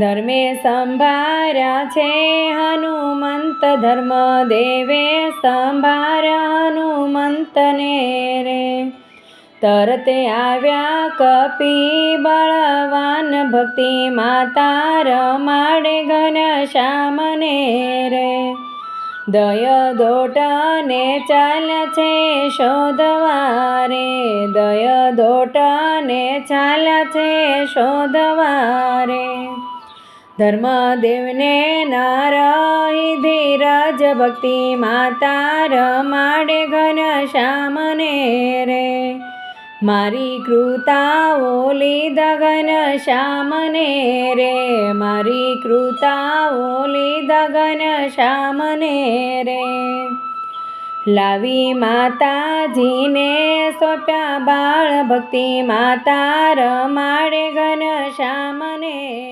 ધર્મે સંભાર્યા છે હનુમંત ધર્મ દેવે સંભાર્યા હનુમંતને રે. તરતે આવ્યા કપી બળવાન ભક્તિ માતા રમાડે ઘન શ્યામને રે. દય દોટને ચાલ છે શોધવા રે દય દોટને ચાલ છે શોધવા રે ધર્મદેવને નારહી ધીરજ ભક્તિ માતા રમાડે ઘન શ્યામને રે. મારી કૃતાઓ લીધા ઘન શ્યામને રે. મારી કૃતાઓ લીધા ઘન શ્યામને રે. લાવી માતાજીને સોંપ્યા બાળ ભક્તિ માતા રમાડે ઘન શ્યામને